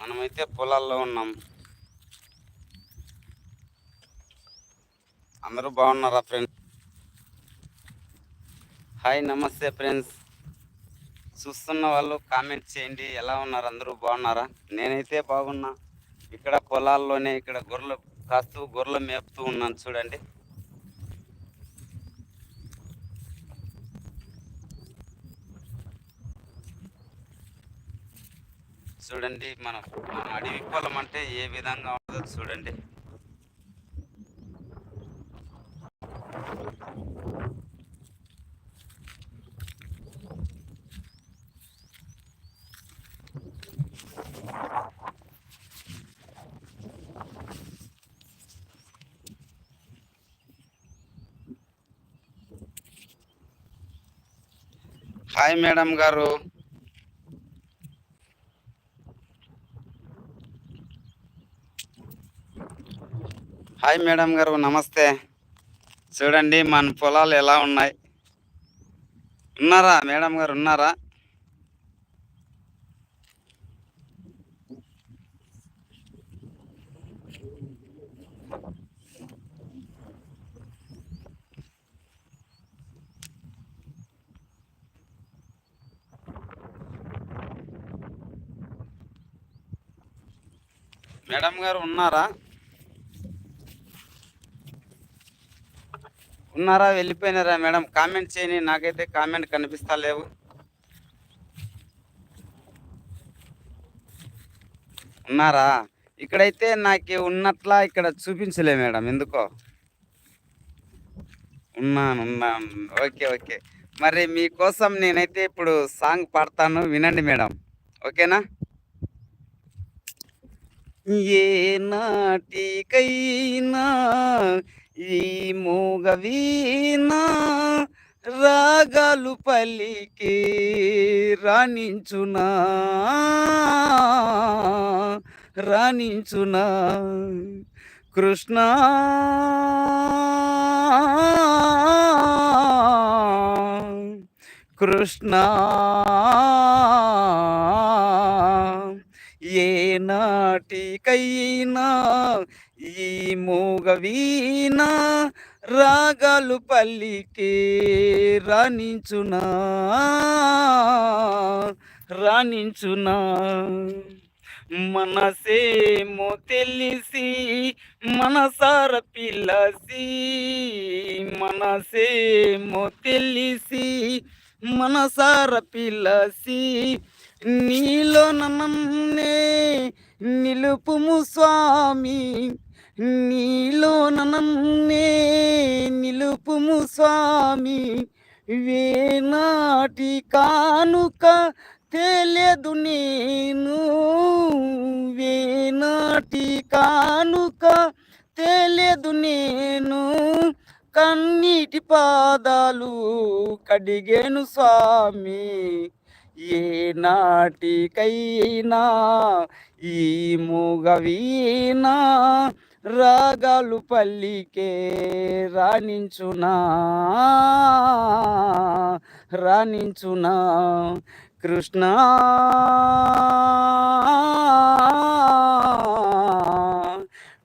మనమైతే పొలాల్లో ఉన్నాం. అందరూ బాగున్నారా ఫ్రెండ్స్? హాయ్ నమస్తే ఫ్రెండ్స్. చూస్తున్న వాళ్ళు కామెంట్ చేయండి ఎలా ఉన్నారు అందరూ బాగున్నారా? నేనైతే బాగున్నా. ఇక్కడ పొలాల్లోనే ఇక్కడ గొర్రెలు కాస్తూ గొర్రెలు మేపుతూ ఉన్నాను చూడండి. చూడండి మన మన అడవి పొలం అంటే ఏ విధంగా ఉంటుందో చూడండి. హాయ్ మేడం గారు. హాయ్ మేడం గారు నమస్తే. చూడండి మన పొలాలు ఎలా ఉన్నాయి. ఉన్నారా? మేడం గారు ఉన్నారా? మేడం గారు ఉన్నారా? ఉన్నారా వెళ్ళిపోయినారా మేడం? కామెంట్ చేయని నాకైతే కామెంట్ కనిపిస్తా లేవు. ఉన్నారా? ఇక్కడైతే నాకు ఉన్నట్లా ఇక్కడ చూపించలే మేడం. ఎందుకో? ఉన్నాను ఉన్నాను. Okay okay. మరి మీకోసం నేనైతే ఇప్పుడు సాంగ్ పాడతాను. వినండి మేడం. ఓకేనా? ఏ నాటికైనా ఈ మూగవీనా రాగాలు పల్లికి రాణించునా? రాణించునా? కృష్ణ? కృష్ణ? ఏ నాటికైనా ఈ మూగవీనా రాగాలు పల్లికి రాణించునా? రాణించునా? మనసేమో తెలిసి మనసార పిల్లసి మనసేమో తెలిసి మనసార పిల్లసి నీలో నన్నే నిలుపుము స్వామి. నీలో నన్నే నిలుపుము స్వామి. వేనాటి కానుక తెలియదు నేను. వేనాటి కానుక తెలియదు నేను. కన్నీటి పాదాలు కడిగేను స్వామి. ఏ నాటికైనా ఈ మూగవీనా రాగాలు పల్లికే రాణించునా రాణించునా కృష్ణ.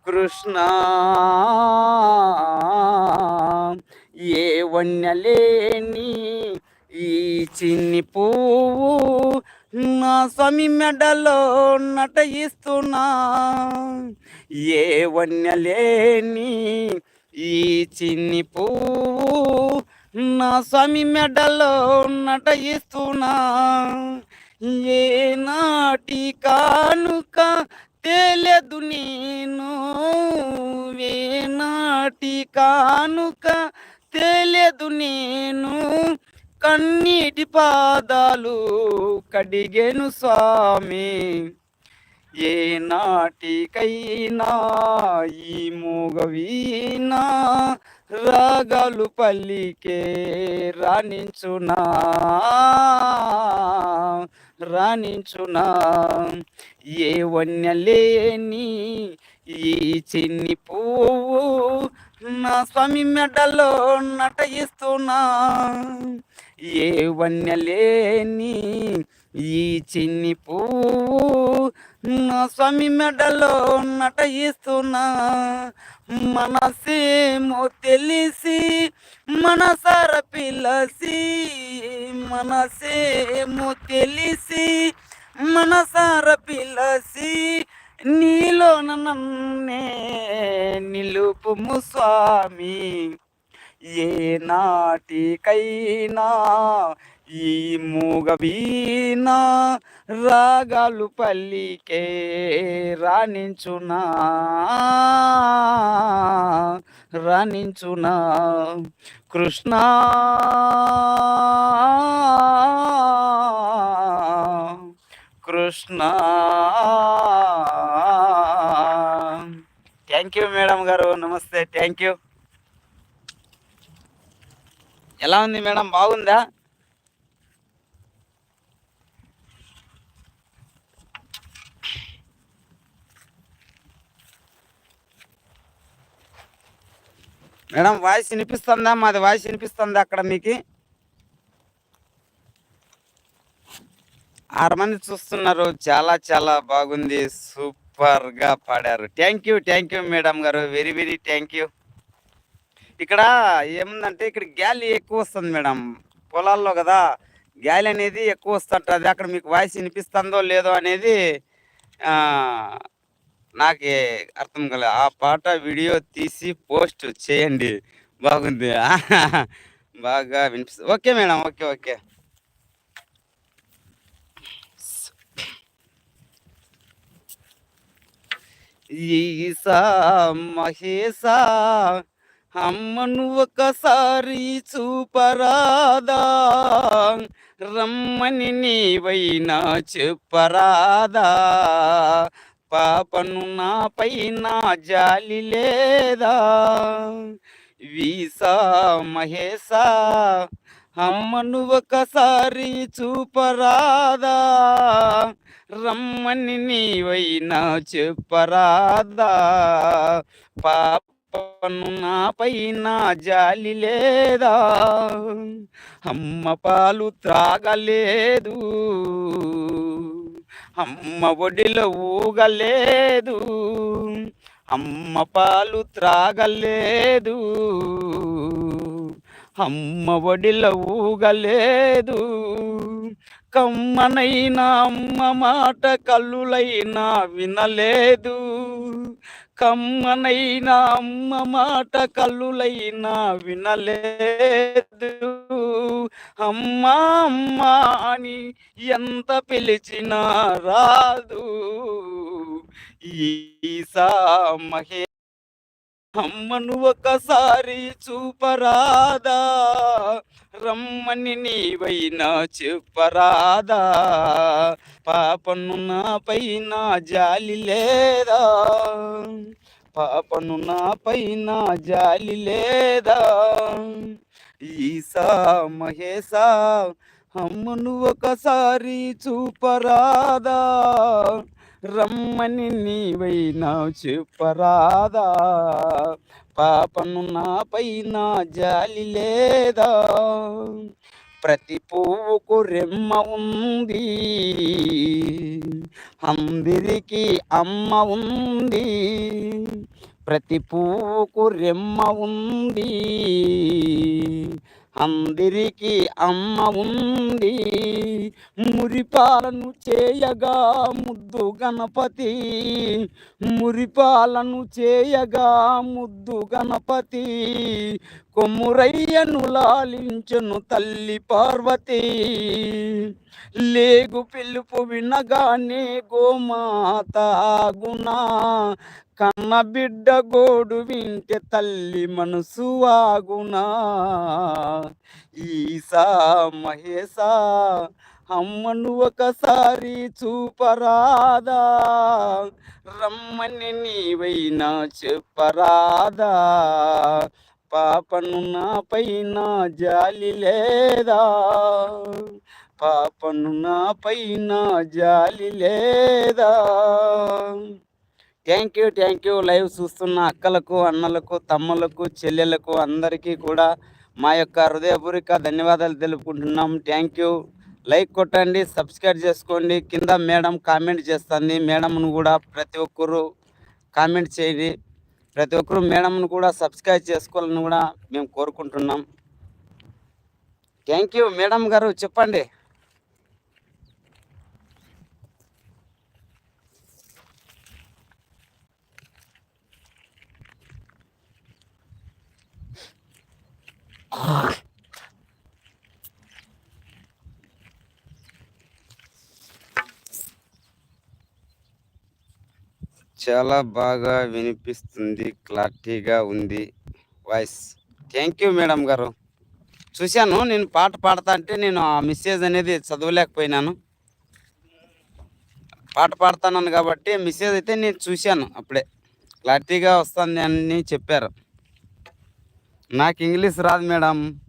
కృష్ణ ఏ వన్యలేని ఈ చిన్ని పువ్వు నా స్వామి మెడలో నటయిస్తున్నా ఏ వన్యలేని ఈ చిన్ని పువ్వు నా స్వామి మెడలో నటయిస్తున్నా ఏ నాటి కానుక తెలియదు నేను. ఏ నాటి కానుక తెలియదు నేను. కన్నీటి పాదాలు కడిగేను స్వామి. ఏ నాటికైనా ఈ మూగవీనా రాగాలు పల్లికే రాణించునా? రాణించునా? ఏ వన్యలేని ఈ చిన్ని పువ్వు నా స్వామి మెడలో నటయిస్తున్నా. ఏ వన్యలేని ఈ చిన్ని పువ్వు నా స్వామి మెడలో నటయిస్తున్నా. మనసేమో తెలిసి మనసార పిలసి మనసేమో తెలిసి మనసార పిలసి నీలో నన్నే నిలుపుము స్వామి. ఏ నాటికైనా ఈ మూగవీనా రాగాలు పల్లికే రాణించునా? రాణించునా? Krishna? Krishna? Thank you madam గారు. నమస్తే. Thank you. ఎలా ఉంది మేడం? బాగుందా? మేడం వాయిస్ వినిపిస్తుందా? మాది వాయిస్ వినిపిస్తుందా అక్కడ మీకు? ఆరు మంది చూస్తున్నారు. చాలా చాలా బాగుంది. సూపర్గా పాడారు. Thank you thank you madam గారు. వెరీ వెరీ థ్యాంక్ యూ ఇక్కడ ఏముందంటే ఇక్కడ గాలి ఎక్కువ వస్తుంది మేడం. పొలాల్లో కదా గాలి అనేది ఎక్కువ వస్తుంటుంది. అక్కడ మీకు వాయిస్ వినిపిస్తుందో లేదో అనేది నాకు అర్థం కాలేదు ఆ పాట వీడియో తీసి పోస్ట్ చేయండి. బాగుంది. బాగా వినిపిస్తుంది ఓకే మేడం ఓకే ఓకే. ఈసా మహేశా అమ్మను ఒకసారి చూపరాదా? రమ్మని నీవైనా చెప్పరాదా? పాపను నా జాలి లేదా? వీసా మహేశా అమ్మను ఒకసారి చూపరాదా? రమ్మని నీవైనా చెప్పరాదా? పాప నా పైన జాలి లేదా? అమ్మ పాలు త్రాగలేదు. అమ్మ ఒడిలో ఊగలేదు. అమ్మ పాలు త్రాగలేదు. అమ్మ ఒడిలో ఊగలేదు. కమ్మనైనా అమ్మ మాట కళ్ళులైనా వినలేదు. కమ్మనైనా అమ్మ మాట కల్లులైనా వినలేదు. అమ్మా అమ్మా అని ఎంత పిలిచినా రాదు. ఈసా మహే అమ్మను ఒకసారి చూపరాదా రమ్మని నీవైనా చెప్పరాదా పాపను నా పైన జాలి లేదా పాపను నా పైన జాలి లేదా. ఈసా మహేశా అమ్మను ఒకసారి చూపరాదా రమ్మని నీవైనా చెప్పరాదా? పాపను నా పైన జాలి లేదా? ప్రతి పువ్వుకు రెమ్మ ఉంది. అందరికీ అమ్మ ఉంది. ప్రతి పువ్వుకు రెమ్మ ఉంది. అందరికి అమ్మ ఉంది మురిపాలను చేయగా ముద్దు గణపతి. మురిపాలను చేయగా ముద్దు గణపతి. కొమ్మురయ్యను లాలించను తల్లి పార్వతి. లేగు పిలుపు వినగానే గోమాత గుణా కన్న బిడ్డ గోడు వింటే తల్లి మనసు ఆగునా. ఈసా మహేశా అమ్మను ఒకసారి చూపరాదా. రమ్మని నీవైనా చెప్పరాదా. పాపను నా పైన జాలి లేదా. పాపను నా పైన జాలి లేదా. Thank you thank you. Live చూస్తున్న అక్కలకు అన్నలకు తమ్ములకు చెల్లెలకు అందరికీ కూడా మా యొక్క హృదయపూర్వక ధన్యవాదాలు తెలుపుకుంటున్నాం. థ్యాంక్ యూ లైక్ కొట్టండి సబ్స్క్రైబ్ చేసుకోండి. కింద మేడం కామెంట్ చేస్తుంది. మేడంను కూడా ప్రతి ఒక్కరు కామెంట్ చేయండి. ప్రతి ఒక్కరు మేడంను కూడా సబ్స్క్రైబ్ చేసుకోవాలని కూడా మేము కోరుకుంటున్నాం. థ్యాంక్ యూ మేడం గారు చెప్పండి. చాలా బాగా వినిపిస్తుంది క్లారిటీగా ఉంది వాయిస్. థ్యాంక్ యూ మేడం గారు. చూశాను నేను పాట పాడతా అంటే నేను ఆ మెసేజ్ అనేది చదవలేకపోయినాను. పాట పాడుతున్నాను కాబట్టి మెసేజ్ అయితే నేను చూశాను అప్పుడే. క్లారిటీగా వస్తుంది అని చెప్పారు. నాకు ఇంగ్లీష్ రాదు మేడం.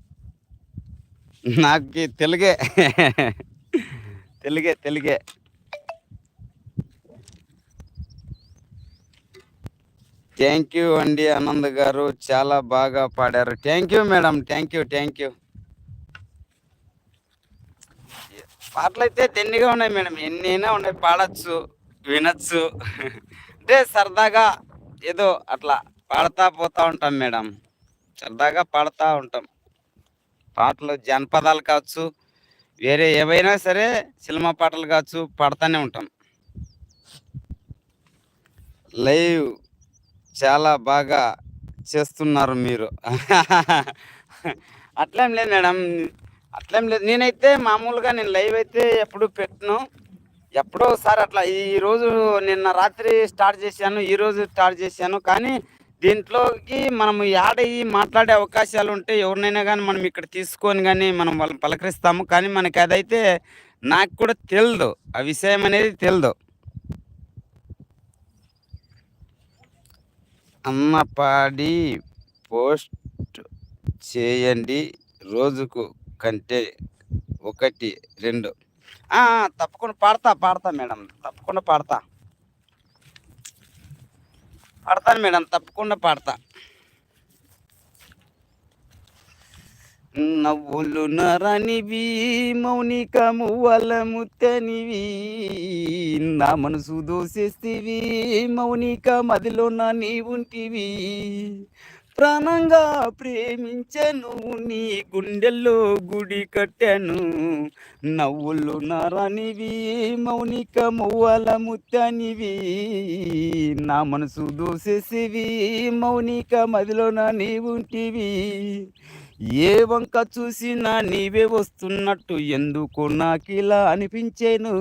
నాకు తెలుగే. తెలుగే తెలుగే. థ్యాంక్ యూ అండి ఆనంద్ గారు. చాలా బాగా పాడారు. Thank you madam. Thank you thank you. పాటలు అయితే తెన్నిగా ఉన్నాయి మేడం. ఎన్నైనా ఉన్నాయి. పాడచ్చు వినొచ్చు. అంటే సరదాగా ఏదో అట్లా పాడతా పోతా ఉంటాం మేడం. సరదాగా పాడుతూ ఉంటాం. పాటలు జానపదాలు కావచ్చు వేరే ఏవైనా సరే సినిమా పాటలు కావచ్చు పాడుతూనే ఉంటాం. లైవ్ చాలా బాగా చేస్తున్నారు మీరు. అట్లేం లేదు మేడం. అట్లేం లేదు. నేనైతే మామూలుగా నేను లైవ్ అయితే ఎప్పుడు పెట్టను. ఎప్పుడో ఒకసారి అట్లా ఈరోజు నిన్న రాత్రి స్టార్ట్ చేశాను ఈ రోజు స్టార్ట్ చేశాను. కానీ దీంట్లోకి మనం యాడ్ అయ్యి మాట్లాడే అవకాశాలు ఉంటే ఎవరినైనా కానీ మనం ఇక్కడ తీసుకొని కానీ మనం వాళ్ళని పలకరిస్తాము. కానీ మనకి అదైతే నాకు కూడా తెలియదు ఆ విషయం అనేది తెలియదు అన్నపాడి పోస్ట్ చేయండి. రోజుకు కంటే ఒకటి రెండు. తప్పకుండా పాడతా పాడతా మేడం. తప్పకుండా పాడతా. పాడతాను మేడం తప్పకుండా పాడతా. నవ్వులు నరనివి మౌనిక మువ్వల ముత్తనివి నా మనసు దోసేస్తివి మౌనిక మదిలో నా నీ ఉంటివి ప్రాణంగా ప్రేమించాను నీ గుండెల్లో గుడి కట్టాను. నవ్వులు నరనివి మౌనిక మువ్వల ముత్తనివి. నా మనసు దోసేసివి మౌనిక మదిలో నీవుంటివి. ఏ వంక చూసినా నీవే వస్తున్నట్టు ఎందుకు నాకిలా అనిపించేను.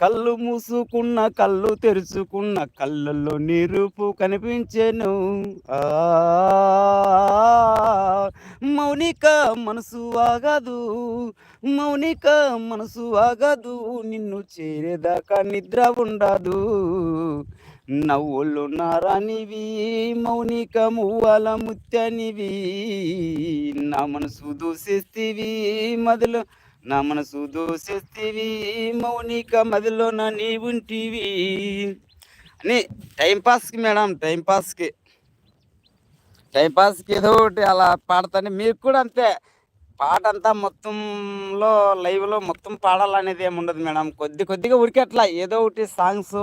కళ్ళు మూసుకున్న కళ్ళు తెరుచుకున్న కళ్ళల్లో నిరుపు కనిపించెను. ఆ మౌనిక మనసు ఆగదు. మౌనిక మనసు ఆగదు. నిన్ను చేరేదాకా నిద్ర ఉండదు. నవ్వులు నారానివి మౌనిక మువ్వాల ముత్యనివి. నా మనసు దూసేస్తివి మొదలు నా మనసు దోసేస్తేవి మౌనిక మదిలో నా నీ అని టైంపాస్కి మేడం టైంపాస్కి టైంపాస్కి ఏదో ఒకటి అలా పాడతాను మీకు కూడా అంతే. పాట అంతా మొత్తంలో లైవ్లో మొత్తం పాడాలనేది ఏమి ఉండదు మేడం. కొద్ది కొద్దిగా ఉడికి అట్లా ఏదో ఒకటి సాంగ్స్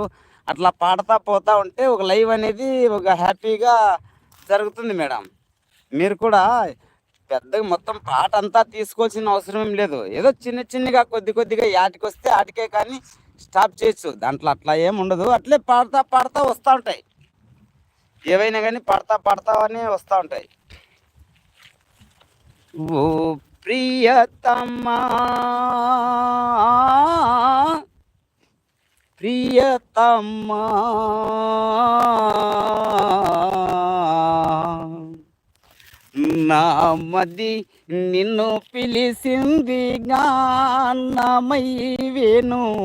అట్లా పాడతా పోతా ఉంటే ఒక లైవ్ అనేది ఒక హ్యాపీగా జరుగుతుంది మేడం. మీరు కూడా పెద్దగా మొత్తం పాట అంతా తీసుకోవాల్సిన అవసరం ఏం లేదు. ఏదో చిన్న చిన్నగా కొద్ది కొద్దిగా యాటికి వస్తే ఆటికే కానీ స్టాప్ చేయొచ్చు. దాంట్లో అట్లా ఏం ఉండదు. అట్లే పాడతా పాడతా వస్తూ ఉంటాయి. ఏవైనా కానీ పాడతా పాడతా అని వస్తూ ఉంటాయి. ఓ ప్రియతమా ప్రియతమా నా మది నిన్ను పిలిసింది గానమై వేణు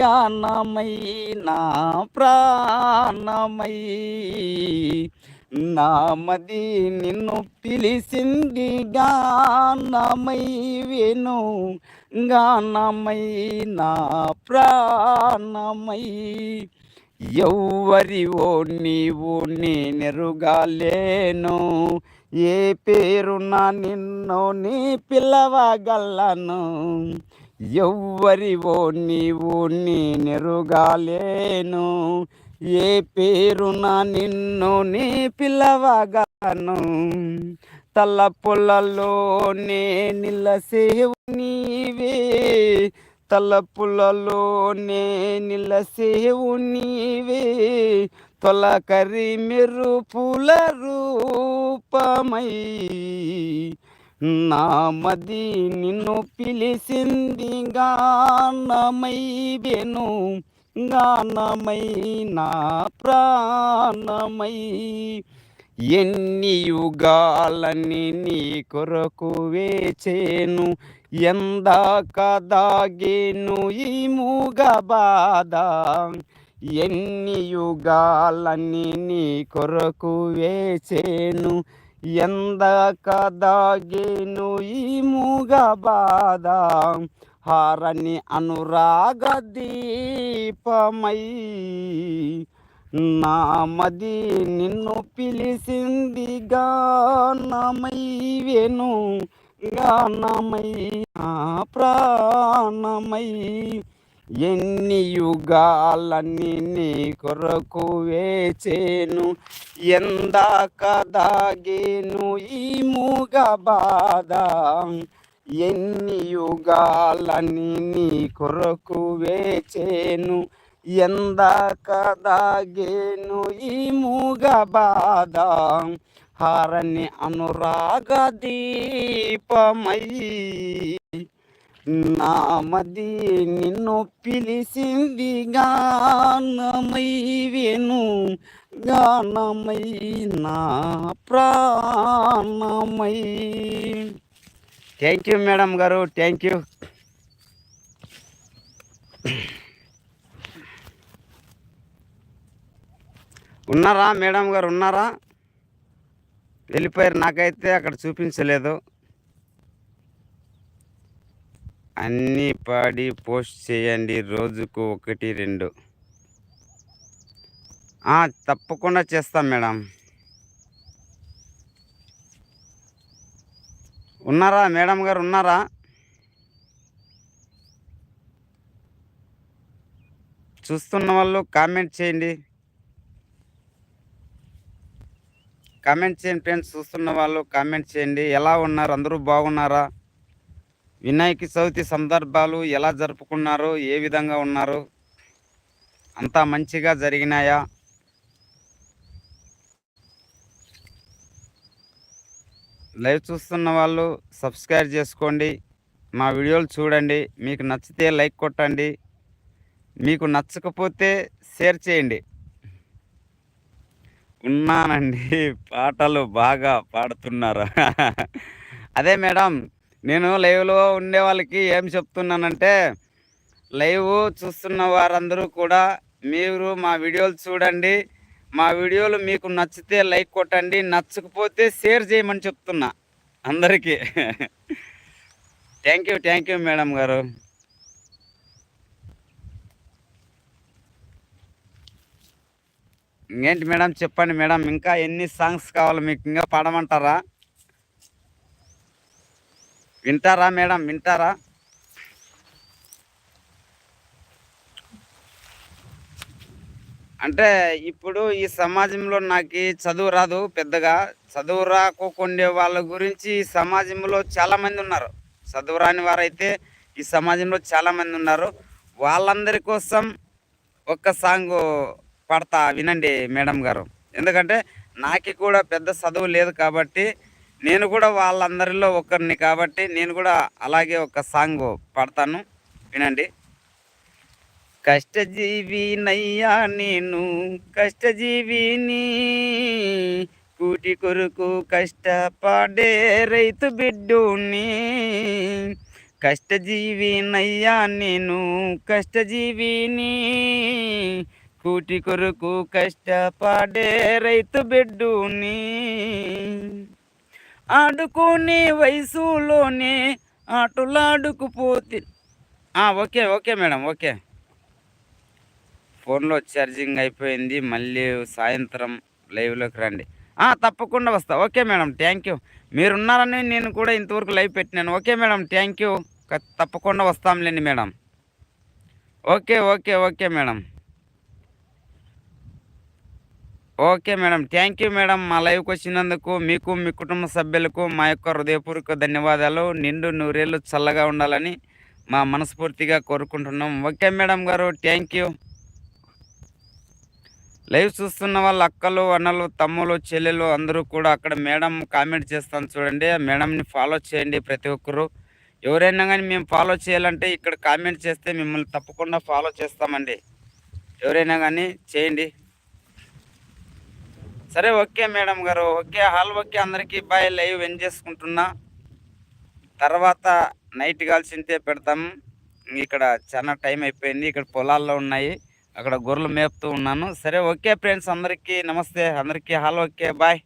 గానమై నా ప్రాణమై. నా మది నిన్ను పిలిసింది గానమై వేణు గానమై నా ప్రాణమై. ఎవ్వరివో నీవు నేనెరుగాలేను ఏ పేరున నిన్ను నీ పిల్లవగలను ఎవ్వరివో నీవు నీ నెరుగాలేను. ఏ పేరున నిన్ను నీ పిల్లవగలను తలపులలోనే నిలసేవు నీవే. తలపులలోనే నిలసేవు నీవే. తొలకరి మెరుపుల రూపమై నామది నిన్ను పిలిసింది గానమై వెను గానమై నా ప్రాణమై. ఎన్ని యుగాలని నీ కొరకు వేచేను ఎందాక దాగేను ఈ మూగ బాధ. ఎన్ని యుగాలని నీ కొరకు వేసేను? ఎందక దాగేను ఈ మూగ బాధ? హారని అనురాగ దీపమై నామది నిన్ను పిలిసింది గానమై వెను గానమై ప్రాణమై. ఎన్ని యుగాలన్నీ నీ కొరకు వేచేను ఎందాక దాగేను ఈ మూగ బాధ. ఎన్ని యుగాలన్నీ నీ కొరకు వేచేను ఎందాక దాగేను ఈ మూగ బాధ. హారని అనురాగ దీపమై నామది నిన్ను పిలిసింది గానమై వేను గానమై నా ప్రాణమై. థ్యాంక్ యూ మేడం గారు థ్యాంక్ యూ ఉన్నారా మేడం గారు ఉన్నారా? వెళ్ళిపోయారు నాకైతే అక్కడ చూపించలేదు. అన్నీ పాడి పోస్ట్ చేయండి. రోజుకు ఒకటి రెండు. తప్పకుండా చేస్తాం మేడం. ఉన్నారా? మేడం గారు ఉన్నారా? చూస్తున్న వాళ్ళు కామెంట్ చేయండి. కామెంట్ చేయండి ఫ్రెండ్స్. చూస్తున్న వాళ్ళు కామెంట్ చేయండి. ఎలా ఉన్నారు? అందరూ బాగున్నారా? వినాయక చవితి సందర్భాలు ఎలా జరుపుకున్నారు ఏ విధంగా ఉన్నారు అంతా మంచిగా జరిగినాయా? లైవ్ చూస్తున్న వాళ్ళు సబ్స్క్రైబ్ చేసుకోండి మా వీడియోలు చూడండి మీకు నచ్చితే లైక్ కొట్టండి మీకు నచ్చకపోతే షేర్ చేయండి. ఉన్నానండి పాటలు బాగా పాడుతున్నారు. అదే మేడం నేను లైవ్లో ఉండే వాళ్ళకి ఏం చెప్తున్నానంటే లైవ్ చూస్తున్న వారందరూ కూడా మీరు మా వీడియోలు చూడండి. మా వీడియోలు మీకు నచ్చితే లైక్ కొట్టండి నచ్చకపోతే షేర్ చేయమని చెప్తున్నా అందరికీ. Thank you thank you madam గారు. ఇంకేంటి మేడం చెప్పండి మేడం ఇంకా ఎన్ని సాంగ్స్ కావాలి? మీకు ఇంకా పాడమంటారా? వింటారా మేడం? వింటారా? అంటే ఇప్పుడు ఈ సమాజంలో నాకు చదువు రాదు పెద్దగా. చదువు రాకుండే వాళ్ళ గురించి ఈ సమాజంలో చాలామంది ఉన్నారు. చదువు రాని వారైతే ఈ సమాజంలో చాలామంది ఉన్నారు. వాళ్ళందరి కోసం ఒక్క సాంగ్ పాడతా వినండి మేడం గారు. ఎందుకంటే నాకు కూడా పెద్ద చదువు లేదు కాబట్టి నేను కూడా వాళ్ళందరిలో ఒకరిని కాబట్టి నేను కూడా అలాగే ఒక సాంగ్ పాడతాను. వినండి. కష్టజీవి నయ్యా నేను కష్టజీవిని కూటి కొరకు కష్టపడే రైతు బిడ్డుని. కష్టజీవి నయ్యా నేను కష్టజీవిని కూటి కొరకు కష్టపడే రైతు బిడ్డుని. ఆడుకునే వయసులోనే ఆటలాడుకుపోతే ఆ, ఓకే ఓకే మేడం ఓకే. ఫోన్లో ఛార్జింగ్ అయిపోయింది మళ్ళీ సాయంత్రం లైవ్లోకి రండి. ఆ, తప్పకుండా వస్తా. Okay madam thank you. మీరున్నారని నేను కూడా ఇంతవరకు లైవ్ పెట్టినాను. Okay madam thank you. తప్పకుండా వస్తాంలేండి madam. Okay okay okay madam. Okay madam. Thank you madam. మా లైవ్కి వచ్చినందుకు మీకు మీ కుటుంబ సభ్యులకు మా యొక్క హృదయపూర్వక ధన్యవాదాలు. నిండు నూరేళ్ళు చల్లగా ఉండాలని మా మనస్ఫూర్తిగా కోరుకుంటున్నాం. ఓకే మేడం గారు. Thank you. లైవ్ చూస్తున్న వాళ్ళ అక్కలు అన్నలు తమ్ములు చెల్లెలు అందరూ కూడా అక్కడ మేడం కామెంట్ చేస్తాను చూడండి. మేడంని ఫాలో చేయండి ప్రతి ఒక్కరూ. ఎవరైనా కానీ మేము ఫాలో చేయాలంటే ఇక్కడ కామెంట్ చేస్తే మిమ్మల్ని తప్పకుండా ఫాలో చేస్తామండి. ఎవరైనా కానీ చేయండి. సరే ఓకే మేడం గారు. Okay hall okay. అందరికీ బాయ్ లైవ్ ఎండ్ చేసుకుంటున్నా. తర్వాత నైట్ కాల్సింతే పెడతాం. ఇక్కడ చాలా టైం అయిపోయింది. ఇక్కడ పొలాల్లో ఉన్నాయి. అక్కడ గొర్రెలు మేపుతూ ఉన్నాను. సరే ఓకే ఫ్రెండ్స్. అందరికీ నమస్తే. అందరికీ హాల్ ఓకే. బాయ్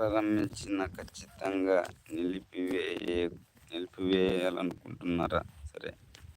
ప్రారంభించిన ఖచ్చితంగా నిలిపివేయ నిలిపివేయాలనుకుంటున్నారా? సరే.